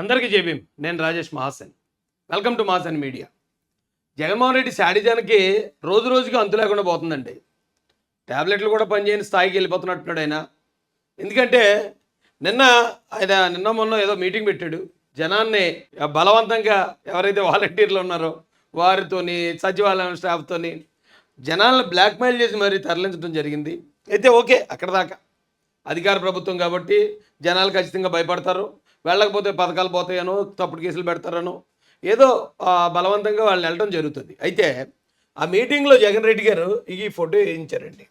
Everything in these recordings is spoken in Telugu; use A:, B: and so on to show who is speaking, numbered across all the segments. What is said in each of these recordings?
A: అందరికీ జేబీం నేను Rajesh Mahasan. Welcome to Mahasan media Jaganmohan Reddy శాడిజానికి రోజు రోజుకి అంతు లేకుండా పోతుందండి. ట్యాబ్లెట్లు కూడా పనిచేయని స్థాయికి వెళ్ళిపోతున్నట్టున్నాడు ఆయన. ఎందుకంటే నిన్న ఆయన నిన్న మొన్న ఏదో మీటింగ్ పెట్టాడు. జనాన్ని బలవంతంగా ఎవరైతే వాలంటీర్లు ఉన్నారో వారితోని సచివాలయం స్టాఫ్తోని జనాలను బ్లాక్మెయిల్ చేసి మరీ తరలించడం జరిగింది. అయితే ఓకే అక్కడ దాకా. అధికార ప్రభుత్వం కాబట్టి జనాలు ఖచ్చితంగా భయపడతారు. వెళ్ళకపోతే పథకాలు పోతాయనో తప్పుడు కేసులు పెడతారనో ఏదో బలవంతంగా వాళ్ళని వెళ్ళడం జరుగుతుంది. అయితే ఆ మీటింగ్లో జగన్ రెడ్డి గారు ఈ ఫోటో వేయించారండి.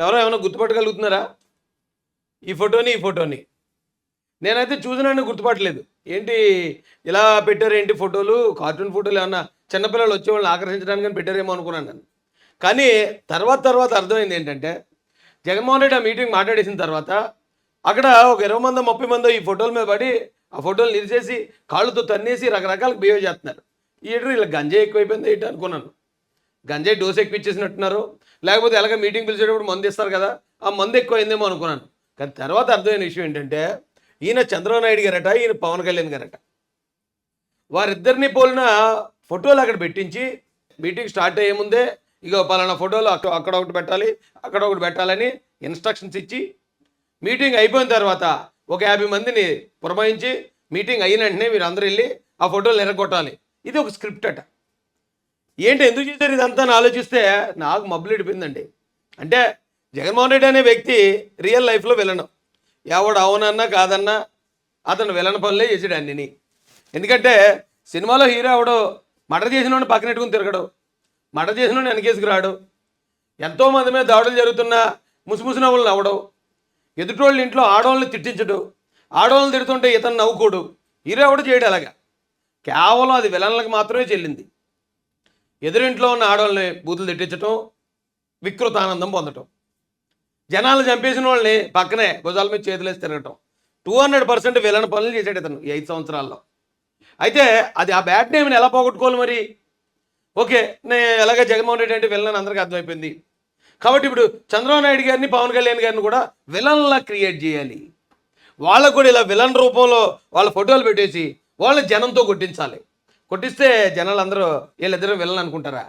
A: ఎవరో ఏమైనా గుర్తుపట్టగలుగుతున్నారా? ఈ ఫోటోని ఈ ఫోటోని. నేనైతే చూసినాను గుర్తుపట్టలేదు. ఏంటి ఇలా పెట్టారు ఏంటి ఫోటోలు? కార్టూన్ ఫోటోలు ఏమన్నా చిన్నపిల్లలు వచ్చే వాళ్ళని ఆకర్షించడానికి కానీ పెట్టారేమో అనుకున్నాను నేను. కానీ తర్వాత తర్వాత అర్థమైంది ఏంటంటే జగన్మోహన్ రెడ్డి ఆ మీటింగ్ మాట్లాడేసిన తర్వాత అక్కడ ఒక ఇరవై మంది ముప్పై మంది ఈ ఫోటోల మీద పడి ఆ ఫోటోలు నిలిచేసి కాళ్ళతో తన్నేసి రకరకాల బిహేవ్ చేస్తున్నారు. ఈడు ఇలా గంజాయి ఎక్కువైపోయింది ఏంటి అనుకున్నాను. గంజాయి డోస్ ఎక్కువ ఇచ్చేసినట్టున్నారు లేకపోతే ఎలాగ మీటింగ్ పిలిచేటప్పుడు మందు ఇస్తారు కదా ఆ మందు ఎక్కువైందేమో అనుకున్నాను. కానీ తర్వాత అర్థమైన విషయం ఏంటంటే ఈయన చంద్రబాబు నాయుడు గారట ఈయన పవన్ కళ్యాణ్ గారట. వారిద్దరిని పోలిన ఫోటోలు అక్కడ పెట్టించి మీటింగ్ స్టార్ట్ అయ్యే ముందే ఇక పలానా ఫోటోలు అక్కడ అక్కడ ఒకటి పెట్టాలి అక్కడ ఒకటి పెట్టాలని ఇన్స్ట్రక్షన్స్ ఇచ్చి మీటింగ్ అయిపోయిన తర్వాత ఒక యాభై మందిని పురమాయించి మీటింగ్ అయిన వెంటనే మీరు అందరు వెళ్ళి ఆ ఫోటోలు ఎరగొట్టాలి ఇది ఒక స్క్రిప్ట్ అట. ఏంటి ఎందుకు చేశారు ఇదంతా అని ఆలోచిస్తే నాకు మబ్బులు ఇడిపోయిందండి అంటే జగన్మోహన్ రెడ్డి అనే వ్యక్తి రియల్ లైఫ్లో విలను. ఎవడు అవునన్నా కాదన్నా అతను విలన పనులే చేసాడు అన్నిని. ఎందుకంటే సినిమాలో హీరో ఎవడు మర్డర్ చేసిన వాడిని పక్కన పెట్టుకుని తిరగడు. మర్డర్ చేసిన వాడిని వెనకేసుకురాడు. ఎంతోమంది ఎంతో మీద దాడులు జరుగుతున్నా ముసుముసు నవ్వులు నవ్వడం. ఎదుటోళ్ళ ఇంట్లో ఆడవాళ్ళని తిట్టించడు. ఆడవాళ్ళని తిడుతుంటే ఇతను నవ్వుకోడు. హీరో చేయడు అలాగా. కేవలం అది విలన్లకు మాత్రమే చెల్లింది. ఎదురింట్లో ఉన్న ఆడవాళ్ళని బూతులు తిట్టించటం వికృత ఆనందం పొందటం. జనాలు చంపేసిన వాళ్ళని పక్కనే భుజాల మీద చేతులేసి తిరగటం. టూ హండ్రెడ్ పర్సెంట్ విలన్ పనులు చేశాడు ఇతను ఈ ఐదు సంవత్సరాల్లో. అయితే అది ఆ బ్యాడ్ నేమ్ని ఎలా పోగొట్టుకోవాలి మరి? ఓకే నేను ఎలాగ జగన్మోహన్ రెడ్డి అంటే విలన్ అందరికీ అర్థమైపోయింది. కాబట్టి ఇప్పుడు చంద్రబాబు నాయుడు గారిని పవన్ కళ్యాణ్ గారిని కూడా విలన్లా క్రియేట్ చేయాలి. వాళ్ళకు కూడా ఇలా విలన్ రూపంలో వాళ్ళ ఫోటోలు పెట్టేసి వాళ్ళ జనంతో కొట్టించాలి. కొట్టిస్తే జనాలు అందరూ వీళ్ళిద్దరూ విలన్ అనుకుంటారా?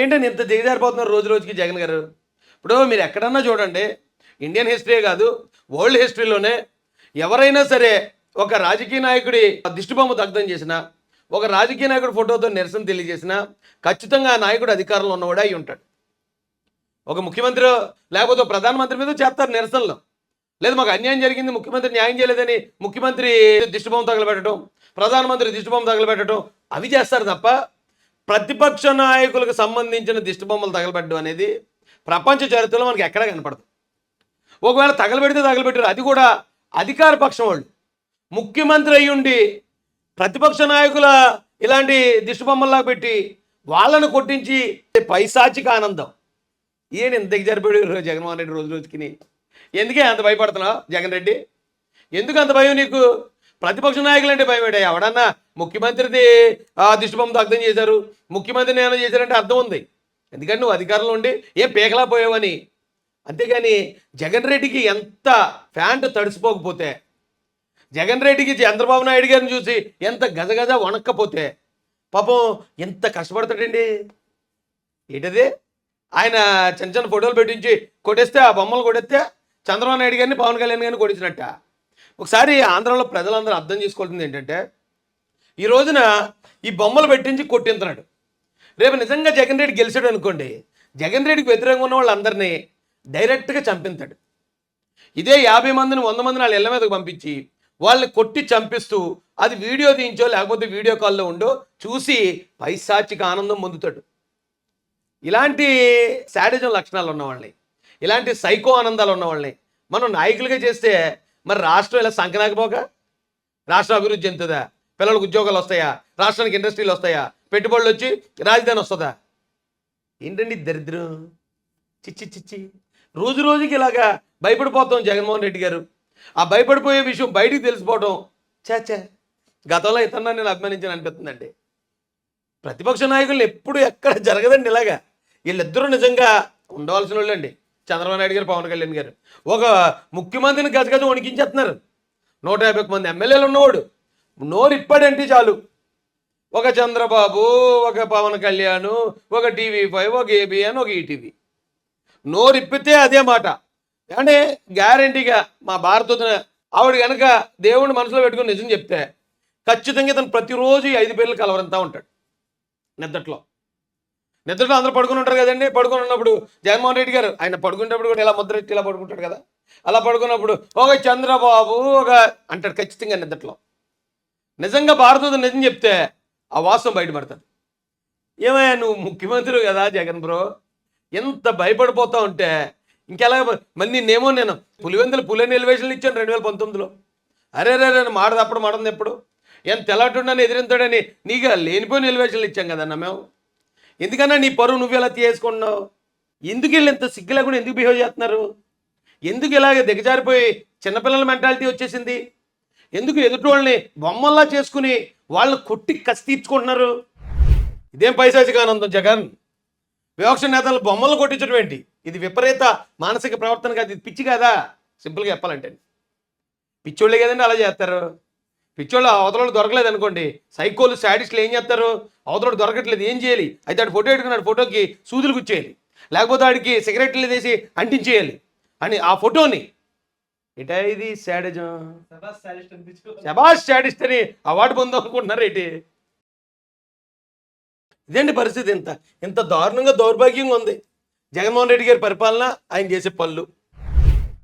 A: ఏంటని ఇంత దిగజారిపోతున్నారు రోజు రోజుకి జగన్ గారు? ఇప్పుడు మీరు ఎక్కడన్నా చూడండి ఇండియన్ హిస్టరీ కాదు వరల్డ్ హిస్టరీలోనే ఎవరైనా సరే ఒక రాజకీయ నాయకుడి దిష్టిబొమ్మ దగ్ధం చేసినా ఒక రాజకీయ నాయకుడి ఫోటోతో నిరసన తెలియజేసినా ఖచ్చితంగా ఆ నాయకుడు అధికారంలో ఉన్నవాడే అయి ఉంటాడు. ఒక ముఖ్యమంత్రి లేకపోతే ప్రధానమంత్రి మీద చేస్తారు నిరసనలు. లేదు మాకు అన్యాయం జరిగింది ముఖ్యమంత్రి న్యాయం చేయలేదని ముఖ్యమంత్రి దిష్టిబొమ్మ తగలబెట్టడం ప్రధానమంత్రి దిష్టిబొమ్మ తగలబెట్టడం అవి చేస్తారు తప్ప ప్రతిపక్ష నాయకులకు సంబంధించిన దిష్టిబొమ్మలు తగలబెట్టడం అనేది ప్రపంచ చరిత్రలో మనకి ఎక్కడా కనపడదు. ఒకవేళ తగలబెడితే తగలబెట్టారు. అది కూడా అధికార పక్షం వాళ్ళు. ముఖ్యమంత్రి అయ్యుండి ప్రతిపక్ష నాయకుల ఇలాంటి దిష్టిబొమ్మల్లా పెట్టి వాళ్ళను కొట్టించి పైశాచిక ఆనందం. ఈయన ఇంతకు జరిపాడు జగన్మోహన్ రెడ్డి రోజు రోజుకి ఎందుకే అంత భయపడుతున్నావు జగన్ రెడ్డి? ఎందుకు అంత భయం నీకు? ప్రతిపక్ష నాయకులు అంటే భయం ఏంటి? ఎవడన్నా ముఖ్యమంత్రిది ఆ దిష్టిబొమ్మ చేశారు. ముఖ్యమంత్రిని ఏమైనా చేశారంటే అర్థం ఉంది. ఎందుకంటే నువ్వు అధికారంలో ఉండి ఏం పేకలా పోయావని అంతేగాని జగన్ రెడ్డికి ఎంత ఫ్యాంట్ తడిసిపోకపోతే జగన్ రెడ్డికి చంద్రబాబు నాయుడు గారిని చూసి ఎంత గజగజ వణక్కపోతే పాపం ఎంత కష్టపడతాడండి? ఏంటది? ఆయన చిన్న చిన్న ఫోటోలు పెట్టించి కొట్టేస్తే ఆ బొమ్మలు కొట్టేస్తే చంద్రబాబు నాయుడు గారిని పవన్ కళ్యాణ్ గారిని కొట్టించినట్ట ఒకసారి ఆంధ్రాలో ప్రజలందరూ అర్థం చేసుకోవాల్సింది ఏంటంటే ఈ రోజున ఈ బొమ్మలు పెట్టించి కొట్టింతున్నాడు రేపు నిజంగా జగన్ రెడ్డి గెలిచాడు అనుకోండి జగన్ రెడ్డికి వ్యతిరేకంగా ఉన్న వాళ్ళందరినీ డైరెక్ట్గా చంపింతాడు ఇదే యాభై మందిని వంద మందిని వాళ్ళ ఇళ్ళ మీదకి పంపించి వాళ్ళని కొట్టి చంపిస్తూ అది వీడియో తీయించో లేకపోతే వీడియో కాల్లో ఉండో చూసి పైశాచిక ఆనందం పొందుతాడు. ఇలాంటి శాడిజం లక్షణాలు ఉన్నవాళ్ళని ఇలాంటి సైకో ఆనందాలు ఉన్నవాళ్ళని మనం నాయకులుగా చేస్తే మరి రాష్ట్రం ఇలా సంకనాకపోక? రాష్ట్ర అభివృద్ధి చెందుతుందా? పిల్లలకు ఉద్యోగాలు వస్తాయా? రాష్ట్రానికి ఇండస్ట్రీలు వస్తాయా? పెట్టుబడులు వచ్చి రాజధాని వస్తుందా? ఏంటండి దరిద్రం? చిచ్చి చిచ్చి రోజు రోజుకి ఇలాగా భయపడిపోతాం జగన్మోహన్ రెడ్డి గారు. ఆ భయపడిపోయే విషయం బయటికి తెలిసిపోవడం చాచా గతంలో ఇతన్నా నేను అభిమానించాను అనిపిస్తుందండి. ప్రతిపక్ష నాయకులు ఎప్పుడు ఎక్కడ జరగదండి ఇలాగా. వీళ్ళిద్దరూ నిజంగా ఉండవలసిన వాళ్ళండి చంద్రబాబు నాయుడు గారు పవన్ కళ్యాణ్ గారు. ఒక ముఖ్యమంత్రిని గజగజ వణికించేస్తున్నారు. నూట యాభై మంది ఎమ్మెల్యేలు ఉన్నవాడు. నోరు ఇప్పాడంటే చాలు. ఒక చంద్రబాబు ఒక పవన్ కళ్యాణ్ ఒక టీవీ ఫైవ్ ఒక ఏబిఎన్ ఒక ఈటీవీ. నోరు ఇప్పితే అదే మాట. అంటే గ్యారంటీగా మా భారత ఆవిడ కనుక దేవుడిని మనసులో పెట్టుకుని నిజం చెప్తే ఖచ్చితంగా ఇతను ప్రతిరోజు ఐదు పేర్లు కలవరంతా ఉంటాడు. నిద్దట్లో. నిద్రలో అందరూ పడుకుని ఉంటారు కదండి. పడుకుని ఉన్నప్పుడు జగన్మోహన్ రెడ్డి గారు ఆయన పడుకునేటప్పుడు కూడా ఇలా ముద్ర ఇలా పడుకుంటాడు కదా. అలా పడుకున్నప్పుడు ఒక చంద్రబాబు ఒక అంటాడు ఖచ్చితంగా నిద్రలో. నిజంగా భారతదేశం నిజం చెప్తే ఆ వాస్తవం బయటపడుతుంది. ఏమయ్యా నువ్వు ముఖ్యమంత్రి కదా జగన్ బ్రో. ఎంత భయపడిపోతా ఉంటే ఇంకెలా మళ్ళీ నిన్నేమో నేను పులివెందులు పులిని ఎలివేషన్లు ఇచ్చాను రెండు వేల పంతొమ్మిదిలో. అరే రే నేను మాట తప్పడం మాటంది ఎప్పుడు? ఎంత తెల్లటుండని ఎదిరింతాడని నీకు లేనిపోయిన ఎలివేషన్లు ఇచ్చాం కదన్నా మేము? ఎందుకన్నా నీ పరువు నువ్వు ఎలా తీసుకున్నావు ఎందుకు వీళ్ళు ఇంత సిగ్గు లేకుండా ఎందుకు బిహేవ్ చేస్తున్నారు? ఎందుకు ఇలాగ దిగజారిపోయి చిన్నపిల్లల మెంటాలిటీ వచ్చేసింది? ఎందుకు ఎదుటి వాళ్ళని బొమ్మల్లా చేసుకుని వాళ్ళని కొట్టి కసి తీర్చుకుంటున్నారు? ఇదేం పైశాచికానందం జగన్? వివక్ష నేతలు బొమ్మలు కొట్టించడం ఏంటి? ఇది విపరీత మానసిక ప్రవర్తన కాదు ఇది పిచ్చి కాదా? సింపుల్గా చెప్పాలంటే. పిచ్చోళ్ళే కదండి అలా చేస్తారు. పిచ్చోళ్ళు అవతల దొరకలేదు అనుకోండి. సైకోలు శాడిస్టులు ఏం చేస్తారు? అవతల దొరకట్లేదు ఏం చేయాలి? అయితే ఆడు ఫోటో పెట్టుకున్నాడు ఫోటోకి సూదులు గుచ్చేయాలి. లేకపోతే ఆడికి సిగరెట్లు వేసి అంటించేయాలి. అని ఆ ఫోటోని ఎటా ఇది శాడిజం? శబాష్ శాడిస్ట్ అని అవార్డు పొందాం అనుకుంటున్నారు ఏంటి? ఇదేంటి పరిస్థితి ఇంత? ఇంత దారుణంగా దౌర్భాగ్యంగా ఉంది. జగన్మోహన్ రెడ్డి గారి పరిపాలన ఆయన చేసే పనులు.